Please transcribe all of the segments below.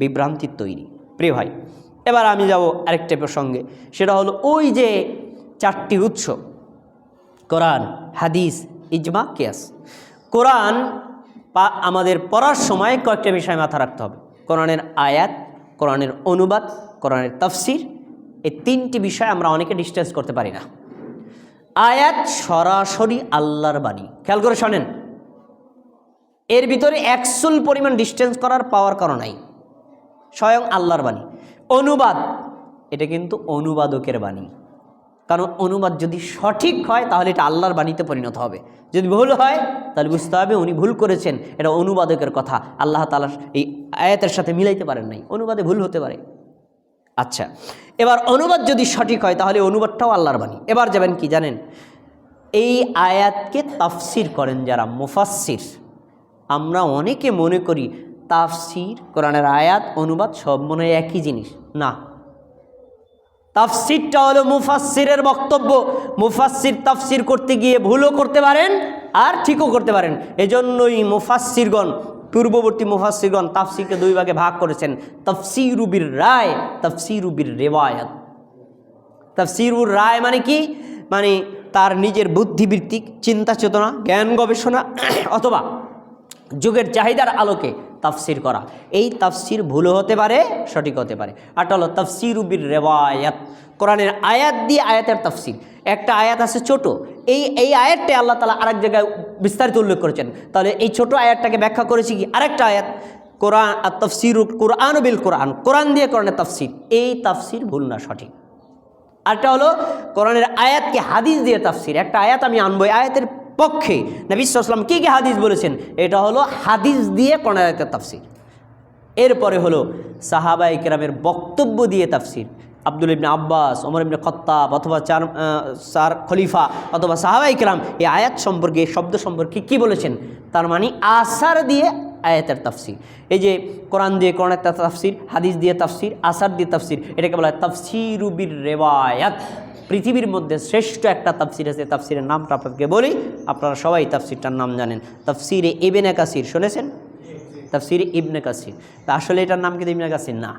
বিভ্রান্তির তৈরি। প্রিয় ভাই, এবার আমি যাব আরেকটা প্রসঙ্গে। সেটা হলো ওই যে চারটি উৎস, কোরআন, হাদিস, ইজমা, কেয়াস। কোরআন আমাদের পড়ার সময় কয়েকটা বিষয় মাথা রাখতে হবে। কোরআনের আয়াত, কোরআনের অনুবাদ, কোরআনের তফসির, এই তিনটি বিষয় আমরা অনেকে ডিস্টেন্স করতে পারি না। আয়াত সরাসরি আল্লাহর বাণী। খেয়াল করে শোনেন, এর ভিতরে একচুল পরিমাণ ডিস্টেন্স করার পাওয়ার কারণ নাই। স্বয়ং আল্লাহর বাণী। অনুবাদ, এটা কিন্তু অনুবাদকের বাণী। কারণ অনুবাদ যদি সঠিক হয়, তাহলে এটা আল্লাহর বাণীতে পরিণত হবে। যদি ভুল হয়, তাহলে বুঝতে হবে উনি ভুল করেছেন। এটা অনুবাদকের কথা। আল্লাহ তালা এই আয়াতের সাথে মিলাইতে পারেন নাই। অনুবাদে ভুল হতে পারে। আচ্ছা এবার অনুবাদ যদি সঠিক হয়, তাহলে অনুবাদটাও আল্লাহর বাণী। এবার যাবেন কি জানেন? এই আয়াতকে তাফসির করেন যারা মুফাসসির। আমরা অনেকে মনে করি তাফসির, কোরআনের আয়াত, অনুবাদ সব মনে হয় একই জিনিস। না। তাফসিরটা হলো মুফাসসিরের বক্তব্য। মুফাসসির তাফসির করতে গিয়ে ভুলও করতে পারেন আর ঠিকও করতে পারেন। এজন্যই মুফাসসিরগণ, পূর্ববর্তী মুফাসসিরগণ তাফসিরকে দুই ভাগে ভাগ করেছেন। তফসিরুবির রায় তফসিরুবির রেওয়ায়াত। তফসিরুর রায় মানে কি? মানে তার নিজের বুদ্ধিবৃত্তিক চিন্তা চেতনা জ্ঞান গবেষণা, অথবা যুগের চাহিদার আলোকে তাফসির করা। এই তাফসির ভুলও হতে পারে, সঠিক হতে পারে। আরটা হলো তফসিরুবির রেওয়ায়াত। কোরআনের আয়াত দিয়ে আয়াতের তাফসির। একটা আয়াত আছে ছোট। এই এই আয়াতটা আল্লাহ তালা আরেক জায়গায় বিস্তারিত উল্লেখ করেছেন। তাহলে এই ছোট আয়াতটাকে ব্যাখ্যা করেছি কি? আরেকটা আয়াত। কোরআন আর তফসির কোরআন বিল কোরআন। কোরআন দিয়ে কোরআনের তাফসির। এই তাফসির ভুল না, সঠিক। আরেকটা হলো কোরআনের আয়াতকে হাদিস দিয়ে তাফসির। একটা আয়াত আমি আনব। আয়াতের পক্ষে নবিসাম কী কী হাদিস বলেছেন? এটা হলো হাদিস দিয়ে কোরআনের আয়াতের তাফসির। এরপরে হলো সাহাবা ইকরামের বক্তব্য দিয়ে তাফসির। আব্দুল ইবনে আব্বাস, ওমর ইবনে খত্তাব অথবা চার সার খলিফা অথবা সাহাবা ইকরাম এই আয়াত সম্পর্কে শব্দ সম্পর্কে কি বলেছেন? তার মানে আসার দিয়ে আয়াতের তাফসির। এই যে কোরআন দিয়ে কোরআনের তাফসির, হাদিস দিয়ে তাফসির, আসার দিয়ে তাফসির, এটাকে বলা হয় তাফসিরুবির রেওয়ায়াত পৃথিবীর মধ্যে শ্রেষ্ঠ একটা তাফসির আছে তাফসিরের নামটা আপনাকে বলি, আপনারা সবাই তাফসিরটার নাম জানেন। তাফসিরে ইবেনে কাসির শুনেছেন? তাফসির ইবনে কাসির। তা আসলে এটার নাম কিন্তু ইবনে কাসির? না।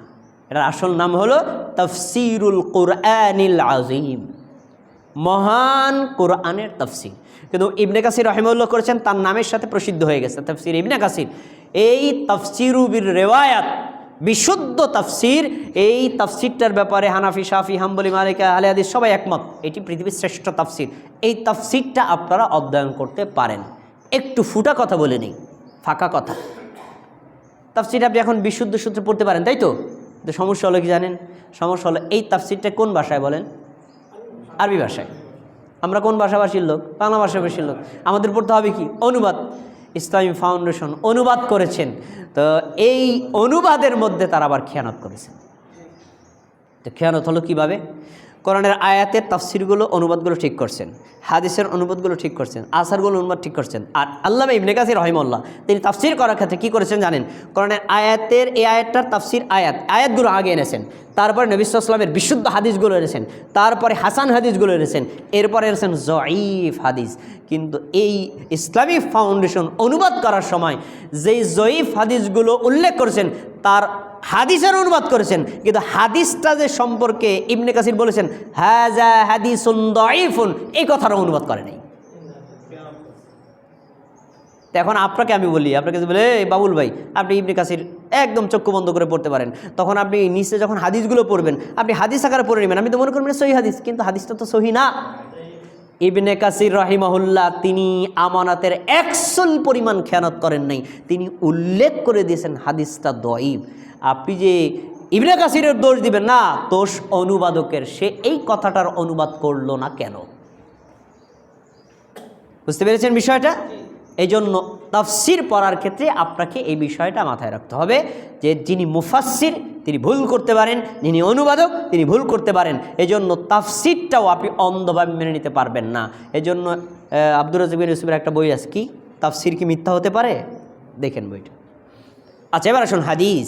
এটার আসল নাম হলো তফসিরুল কোরআনিল আজিম মহান কোরআনের তফসির। কিন্তু ইবনে কাসির রহিমউল্লাহ করেছেন, তার নামের সাথে প্রসিদ্ধ হয়ে গেছে। তফসির ইবনে কাসির। এই তফসিরুবির রেওয়ায়াত, বিশুদ্ধ তফসির, এই তফসিরটার ব্যাপারে হানাফি, শাফি, হাম্বলি, মালিকা আলে হাদিস সবাই একমত। এটি পৃথিবীর শ্রেষ্ঠ তফসির। এই তফসিরটা আপনারা অধ্যয়ন করতে পারেন। একটু ফুটা কথা বলে নিই, ফাঁকা কথা। তাফসির আপনি এখন বিশুদ্ধ সূত্রে পড়তে পারেন, তাই তো? তো সমস্যা হলো কি জানেন? সমস্যা হলো এই তাফসিরটা কোন ভাষায় বলেন? আরবি ভাষায়। আমরা কোন ভাষাভাষীর লোক? বাংলা ভাষাভাষীর লোক। আমাদের পড়তে হবে কি? অনুবাদ। ইসলামী ফাউন্ডেশন অনুবাদ করেছেন। তো এই অনুবাদের মধ্যে তারা আবার খেয়ানত করেছেন। তো খেয়ানত হলো কীভাবে? কোরআনের আয়াতের তাফসিরগুলো, অনুবাদগুলো ঠিক করছেন। হাদিসের অনুবাদগুলো ঠিক করছেন। আসারগুলো অনুবাদ ঠিক করছেন। আর আল্লাহ ইবনে কাসির রহিমল্লাহ তিনি তাফসির করার ক্ষেত্রে কী করেছেন জানেন? কোরআনের আয়াতের, এই আয়াতটার তাফসির আয়াত। আয়াতগুলো আগে এনেছেন। তারপরে নবিসামের বিশুদ্ধ হাদিসগুলো এনেছেন, তারপরে হাসান হাদিসগুলো এনেছেন, এরপরে এনেছেন জয়ীফ হাদিস। কিন্তু এই ইসলামিক ফাউন্ডেশন অনুবাদ করার সময় যেই জয়ীফ হাদিসগুলো উল্লেখ করেছেন, তার হাদিসের অনুবাদ করেছেন, কিন্তু হাদিসটা যে সম্পর্কে ইবনে কাসির বলেছেন হাজা হাদিসুন দঈফুন এই কথার অনুবাদ করে নাই। তো এখন আপনাকে আমি বলি, আপনাকে বলে, "এই বাবুল ভাই, আপনি ইবনে কাসির একদম চক্ষু বন্ধ করে পড়তে পারেন। তখন আপনি নিচে যখন হাদিসগুলো পড়বেন, আপনি হাদিস আকারে পড়ে নেবেন। আমি তো মনে করবেন সহি হাদিস, কিন্তু হাদিসটা তো সহি না। ইবনে কাসির রাহিমাহুল্লাহ, তিনি আমানাতের একশল পরিমাণ খেয়ানত করেন নাই। তিনি উল্লেখ করে দিয়েছেন হাদিসটা দইব আপনি যে ইবনে কাসিরের দোষ দিবেন না, দোষ অনুবাদকের। সে এই কথাটার অনুবাদ করল না কেন? বুঝতে পেরেছেন বিষয়টা? এই জন্য তাফসির পড়ার ক্ষেত্রে আপনাকে এই বিষয়টা মাথায় রাখতে হবে যে যিনি মুফাসসির, তিনি ভুল করতে পারেন, যিনি অনুবাদক, তিনি ভুল করতে পারেন। এজন্য তাফসিরটাও আপনি অন্ধভাবে মেনে নিতে পারবেন না। এজন্য আব্দুর রাজিবিন ইউসুফের একটা বই আছে কি? তাফসির কি মিথ্যা হতে পারে? দেখেন বইটা। আচ্ছা এবার আসুন হাদিস।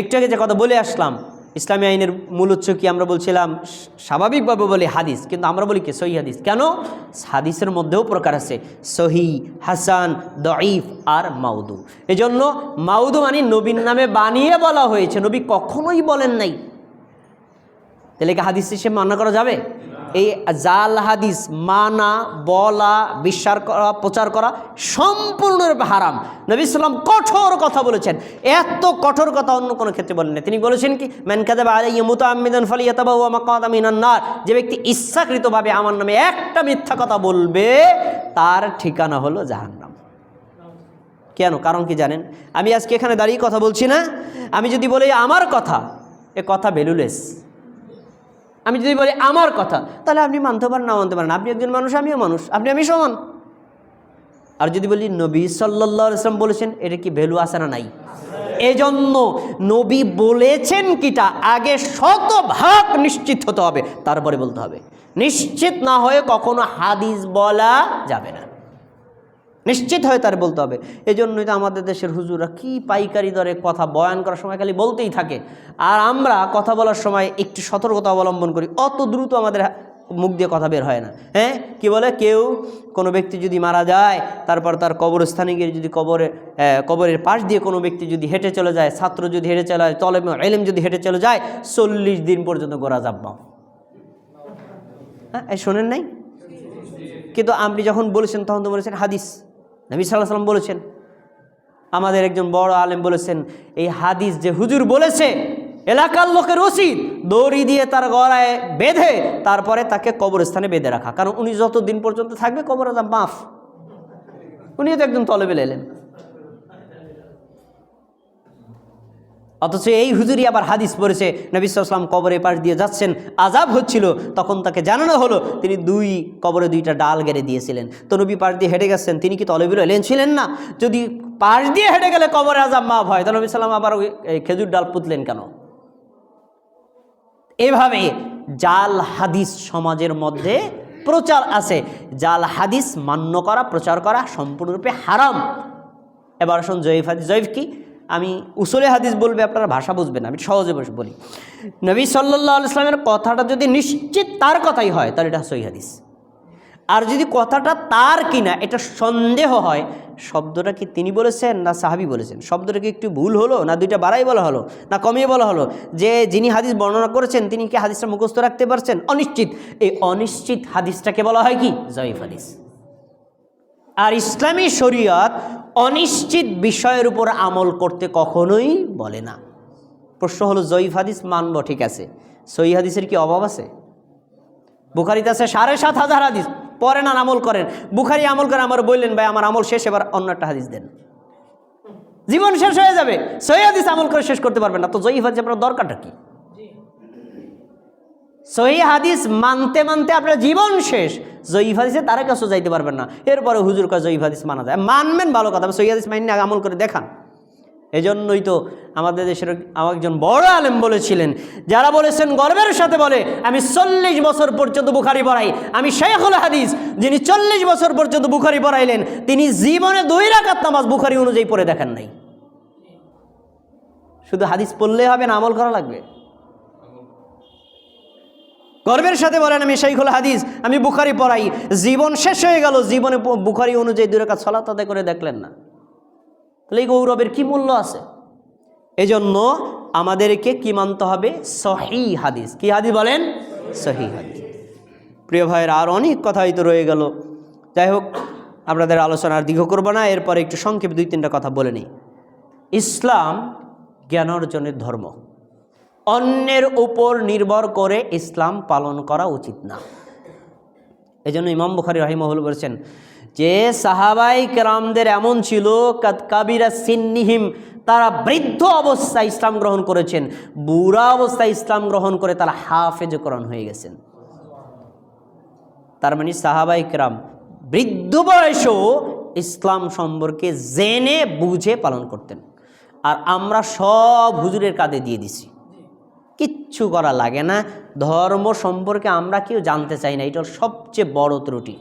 একটু আগে যে কথা বলে আসলাম ইসলামী আইনের মূল উৎস কি আমরা বলছিলাম? স্বাভাবিকভাবে বলি হাদিস, কিন্তু আমরা বলি কি সহি হাদিস? কেন? হাদিসের মধ্যেও প্রকার আছে, সহি, হাসান, দঈফ আর মাউদু এজন্য মাউদু মানে নবীর নামে বানিয়ে বলা হয়েছে, নবী কখনোই বলেন নাই। তাহলে কি হাদিস হিসেবে মান্না করা যাবে? এই জাল হাদিস মানা, বলা, বিশ্বাস করা, প্রচার করা সম্পূর্ণরূপে হারাম। নবী সাল্লাম কঠোর কথা বলেছেন। এত কঠোর কথা অন্য কোনো ক্ষেত্রে বলেন না তিনি বলেছেন কি ম্যানকাদেব আলাইয়া মুতামিদান নার। যে ব্যক্তি ইচ্ছাকৃতভাবে আমার নামে একটা মিথ্যা কথা বলবে, তার ঠিকানা হলো জাহান্নাম। কেন? কারণ কি জানেন? আমি আজকে এখানে দাঁড়িয়ে কথা বলছি না। আমি যদি বলি আমার কথা, এ কথা ভ্যালুলেস আমি যদি বলি আমার কথা, তাহলে আপনি মানতে পারেন, না মানতে পারেন। আপনি একজন মানুষ, আমিও মানুষ, আপনি আমি সমান। আর যদি বলি নবী সাল্লা ইসলাম বলেছেন, এটা কি ভ্যালু আছে না নাই? এজন্য নবী বলেছেন কিটা, আগে শতভাগ নিশ্চিত হতে হবে, তারপরে বলতে হবে। নিশ্চিত না হয়ে কখনো হাদিস বলা যাবে না। নিশ্চিত হয়ে তার বলতে হবে। এই জন্যই তো আমাদের দেশের হুজুরা কি পাইকারি দরে কথা বয়ান করার সময় খালি বলতেই থাকে। আর আমরা কথা বলার সময় একটু সতর্কতা অবলম্বন করি। অত দ্রুত আমাদের মুখ দিয়ে কথা বের হয় না। হ্যাঁ? কি বলে? কেউ কোনো ব্যক্তি যদি মারা যায়, তারপর তার কবরস্থানে গিয়ে যদি কবরে কবরের পাশ দিয়ে কোনো ব্যক্তি যদি হেঁটে চলে যায়, ছাত্র যদি হেঁটে চলে যায় তলে এলেম যদি হেঁটে চলে যায়, চল্লিশ দিন পর্যন্ত গোড়া যাব্বাম হ্যাঁ? শোনেন নাই? কিন্তু আপনি যখন বলেছেন, তখন তো বলেছেন হাদিস। নবী সাল্লাহ সাল্লাম বলেছেন, আমাদের একজন বড় আলেম বলেছেন, এই হাদিস যে হুজুর বলেছে, এলাকার লোকের উচিত দড়ি দিয়ে তার গড়ায় বেঁধে তারপরে তাকে কবরস্থানে বেঁধে রাখা। কারণ উনি যত দিন পর্যন্ত থাকবে কবর মাফ। উনিও তো একজন তলবে এলেন অথচ এই হুজুরি আবার হাদিস পড়েছে, নবী সাল্লাম কবরে পাশ দিয়ে যাচ্ছেন আজাব হচ্ছিল, তখন তাকে জানানো হলো, তিনি দুই কবরে দুইটা ডাল গেড়ে দিয়েছিলেন। তো নবী পাশ দিয়ে হেঁটে গেছেন, তিনি কি তলবিল এলেন ছিলেন না? যদি পাশ দিয়ে হেঁটে গেলে কবরে আজাব মাফ হয় তো নবী সাল্লাম আবার ওই খেজুর ডাল পুতলেন কেন? এভাবে জাল হাদিস সমাজের মধ্যে প্রচার আছে। জাল হাদিস মান্য করা, প্রচার করা সম্পূর্ণরূপে হারাম। এবার আসুন জয়ীফ হাদিস, জয়ীফ কি? আমি উসলে হাদিস বলবে, আপনারা ভাষা বুঝবেন আমি সহজে বসে বলি। নবী সাল্লাহ ইসলামের কথাটা যদি নিশ্চিত তার কথাই হয়, তাহলে এটা সই হাদিস। আর যদি কথাটা তার কিনা, এটা সন্দেহ হয়, শব্দটা কি তিনি বলেছেন না সাহাবি বলেছেন? শব্দটা কি একটু ভুল হলো, না দুইটা বাড়াই বলা হলো, না কমিয়ে বলা হলো? যে যিনি হাদিস বর্ণনা করেছেন, তিনি কি হাদিসটা মুখস্থ রাখতে পারছেন? অনিশ্চিত। এই অনিশ্চিত হাদিসটাকে বলা হয় কি? জয়ীফ হাদিস। আর ইসলামী শরীয়ত অনিশ্চিত বিষয়ের উপর আমল করতে কখনোই বলে না। প্রশ্ন হলো, জয়ীফ হাদিস মানব ঠিক আছে? সই হাদিসের কি অভাব আছে? বুখারিতে আছে সাড়ে সাত হাজার হাদিস, পরে না আমল করেন। বুখারি আমল করে আমার বললেন, ভাই, আমার আমল শেষ, এবার অন্য একটা হাদিস দেন। জীবন শেষ হয়ে যাবে। সহি হাদিস আমল করে শেষ করতে পারবেন না। তো জয়ীফ হাদিস আপনার দরকারটা কি? সহি হাদিস মানতে মানতে আপনার জীবন শেষ। জয়ীফ হাদিসে তারা কাছে যাইতে পারবেন না। এরপরে হুজুর কাছে জয়ীফ হাদিস মানা যায়। মানবেন ভালো কথা সহি হাদিস মাইনে আমল করে দেখান। এজন্যই তো আমাদের দেশের আমার একজন বড় আলেম বলেছিলেন, যারা বলেছেন, গর্বের সাথে বলে, আমি চল্লিশ বছর পর্যন্ত বুখারি পড়াই। আমি শেখুল হাদিস, যিনি চল্লিশ বছর পর্যন্ত বুখারি পড়াইলেন, তিনি জীবনে দুই রাকাত নামাজ বুখারি অনুযায়ী পড়ে দেখেন নাই। শুধু হাদিস পড়লে হবে না, আমল করা লাগবে। গর্বের সাথে বলেন আমি শাইখুল হাদিস, আমি বুখারি পড়াই। জীবন শেষ হয়ে গেল, জীবনে বুখারি অনুযায়ী দুই রেখা ছলাত আদায় করে দেখলেন না। তাহলে এই গৌরবের কী মূল্য আছে? এজন্য আমাদেরকে কি মানতে হবে? সহি হাদিস। কি হাদিস বলেন? সহি হাদিস। প্রিয় ভাইয়ের, আর অনেক কথা হয়তো রয়ে গেল। যাই হোক, আপনাদের আলোচনা আর দীর্ঘ করব না, এরপরে একটু সংক্ষেপে দুই তিনটা কথা বলে নিই। ইসলাম জ্ঞান অর্জনের ধর্ম। অন্যের উপর নির্ভর করে ইসলাম পালন করা উচিত না। এই জন্য ইমাম বুখারি রাহিমহুল বলেছেন, যে সাহাবাই কেরামদের এমন ছিল কাবিরা সিন্নিহিম, তারা বৃদ্ধ অবস্থায় ইসলাম গ্রহণ করেছেন, বুড়া অবস্থায় ইসলাম গ্রহণ করে তারা হাফেজকরণ হয়ে গেছেন। তার মানে সাহাবাই কেরাম বৃদ্ধ বয়সেও ইসলাম সম্পর্কে জেনে, বুঝে পালন করতেন। আর আমরা সব হুজুরের কাঁধে দিয়ে দিছি। কিচ্ছু করা লাগে না। ধর্ম সম্পর্কে আমরা কেউ জানতে চাই না। এটা সবচেয়ে বড় ত্রুটি।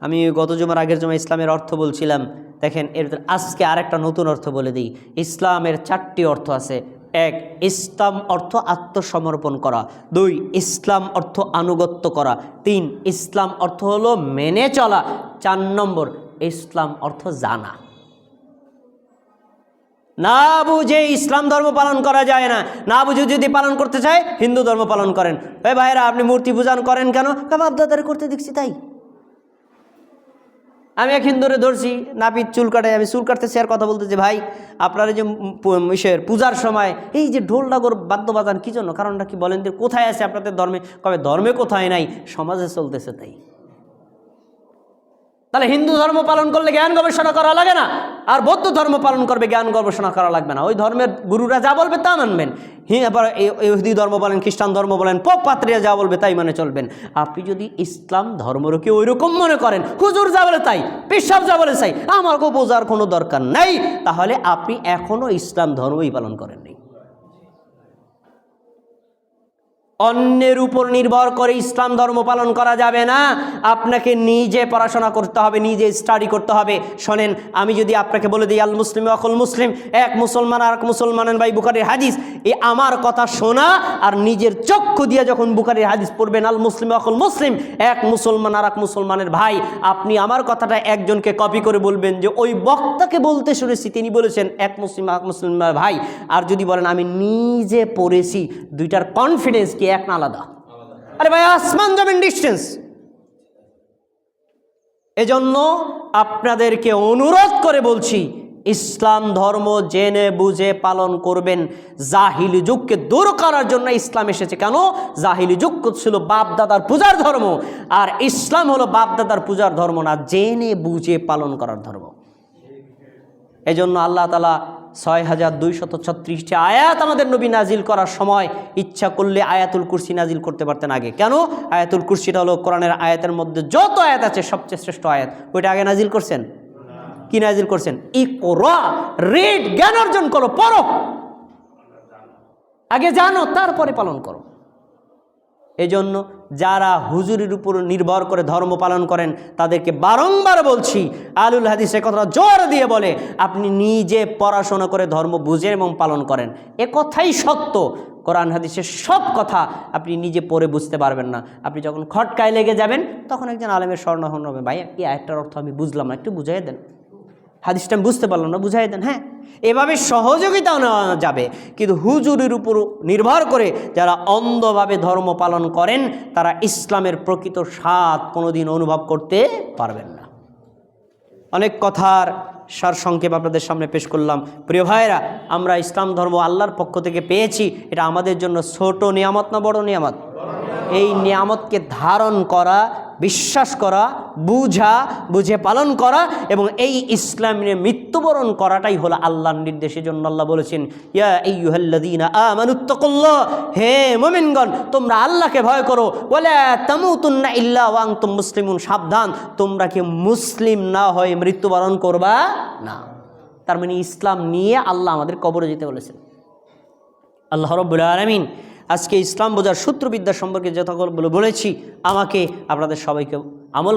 আমি গত জমার আগের জমা ইসলামের অর্থ বলছিলাম। দেখেন, এর আজকে আরেকটা নতুন অর্থ বলে দিই। ইসলামের চারটি অর্থ আছে। এক, ইসলাম অর্থ আত্মসমর্পণ করা। দুই, ইসলাম অর্থ আনুগত্য করা। তিন, ইসলাম অর্থ হলো মেনে চলা। চার নম্বর, ইসলাম অর্থ জানা। না বুঝে ইসলাম ধর্ম পালন করা যায় না। না বুঝে যদি পালন করতে চায় হিন্দু ধর্ম পালন করেন। এ ভাইরা আপনি মূর্তি পূজন করেন কেন? বাপ দাদারে করতে দেখছি তাই। আমি এক হিন্দুরে ধরছি নাপিত চুল কাটে আমি চুল কাটতেছি আর কথা বলতেছি ভাই আপনারা যে ইসের পূজার সময় এই যে ঢোল ডাগর বাদ্য বাজান কী জন্য? কারণটা কি বলেন যে কোথায় আছে আপনাদের ধর্মে? কবে? ধর্মে কোথায় নাই সমাজে চলতেছে তাই। তাহলে হিন্দু ধর্ম পালন করলে জ্ঞান গবেষণা করা লাগে না। আর বৌদ্ধ ধর্ম পালন করবে, জ্ঞান গবেষণা করা লাগবে না। ওই ধর্মের গুরুরা যা বলবে তা মানবেন। আবার ইহুদি ধর্ম বলেন, খ্রিস্টান ধর্ম বলেন, পোপ পাত্রীরা যা বলবে তাই মানে চলবেন। আপনি যদি ইসলাম ধর্মরকে ওই রকম মনে করেন, হুজুর যা বলে তাই পেশাব যা বলে তাই আমাকে বোঝার কোনো দরকার নাই। তাহলে আপনি এখনও ইসলাম ধর্মই পালন করেননি। অন্যের উপর নির্ভর করে ইসলাম ধর্ম পালন করা যাবে না। আপনাকে নিজে পড়াশোনা করতে হবে, নিজে স্টাডি করতে হবে। শোনেন, আমি যদি আপনাকে বলে দিই, আল মুসলিম অকল মুসলিম, এক মুসলমান আর এক মুসলমানের ভাই বুকারের হাদিস, এ আমার কথা শোনা আর নিজের চক্ষু দিয়ে যখন বুকারের হাদিস পড়বেন, আল মুসলিম অকল মুসলিম, এক মুসলমান আর এক মুসলমানের ভাই, আপনি আমার কথাটা একজনকে কপি করে বলবেন যে, ওই বক্তাকে বলতে শুনেছি, তিনি বলেছেন, এক মুসলিম এক মুসলিম ভাই। আর যদি বলেন, আমি নিজে পড়েছি, দুইটার কনফিডেন্স কি এক না আলাদা। আরে ভাই, আসমান জমিন ডিস্টেন্স এজন্য আপনাদেরকে অনুরোধ করে বলছি, ইসলাম ধর্ম জেনে বুঝে পালন করবেন। জাহিলি যুগকে দূর করার জন্য ইসলাম এসেছে। কেন? জাহিলি যুগ ছিল বাপ দাদার পূজার ধর্ম। আর ইসলাম হলো বাপ দাদার পূজার ধর্ম না, জেনে বুঝে পালন করার ধর্ম। এজন্য আল্লাহ তালা ছয় হাজার দুইশত ছত্রিশটি আয়াত আমাদের নবী নাজিল করার সময় ইচ্ছা করলে আয়াতুল কুরসি নাজিল করতে পারতেন আগে। কেন? আয়াতুল কুরসিটা হলো কোরআনের আয়াতের মধ্যে যত আয়াত আছে সবচেয়ে শ্রেষ্ঠ আয়াত। ওইটা আগে নাজিল করছেন? কি নাজিল করছেন? ই কোরা রেড জ্ঞান অর্জন করো, পড়ো। আগে জানো, তারপরে পালন করো। এজন্য যারা হুজুরের উপর নির্ভর করে ধর্ম পালন করেন, তাদেরকে বারংবার বলছি, আলুল হাদিসে কথা জোর দিয়ে বলে, আপনি নিজে পড়াশোনা করে ধর্ম বুঝেন এবং পালন করেন। এ কথাই সত্য। কোরআন হাদিসের সব কথা আপনি নিজে পড়ে বুঝতে পারবেন না। আপনি যখন খটকায় লেগে যাবেন, তখন একজন আলেমের স্বর্ণহন হবে। ভাই এই আয়টার অর্থ আমি বুঝলাম একটু বুঝাই দেন। হাদিসটা বুঝতে পারলাম না, বুঝাই দেন হ্যাঁ? এভাবে সহযোগিতাও নেওয়া যাবে। কিন্তু হুজুরের উপর নির্ভর করে যারা অন্ধভাবে ধর্ম পালন করেন, তারা ইসলামের প্রকৃত স্বাদ কোনোদিন অনুভব করতে পারবেন না। অনেক কথার সার সংক্ষেপ আপনাদের সামনে পেশ করলাম। প্রিয় ভাইরা আমরা ইসলাম ধর্ম আল্লাহর পক্ষ থেকে পেয়েছি। এটা আমাদের জন্য ছোট নিয়ামত না বড় নিয়ামত? এই নিয়ামতকে ধারণ করা, বিশ্বাস করা, বুঝা, বুঝে পালন করা এবং এই ইসলামে মৃত্যুবরণ করাটাই হলো আল্লাহর নির্দেশের জন্য আল্লাহ বলেছেন, ইয়া আমানুত্তাকুল্লাহ হে মোমিনগণ, তোমরা আল্লাহকে ভয় করো। বলে তামুতুন্না ইল্লা ওয়াং তুম মুসলিমুন সাবধান, তোমরা কি মুসলিম না হয়ে মৃত্যুবরণ করবা? না। তার মানে ইসলাম নিয়ে আল্লাহ আমাদের কবরে যেতে বলেছেন। আল্লাহ রব্বুল আলমিন আজকে ইসলাম বোঝার সূত্রবিদ্যা সম্পর্কে যতগুলো বলেছি আমাকে আপনাদের সবাইকে আমল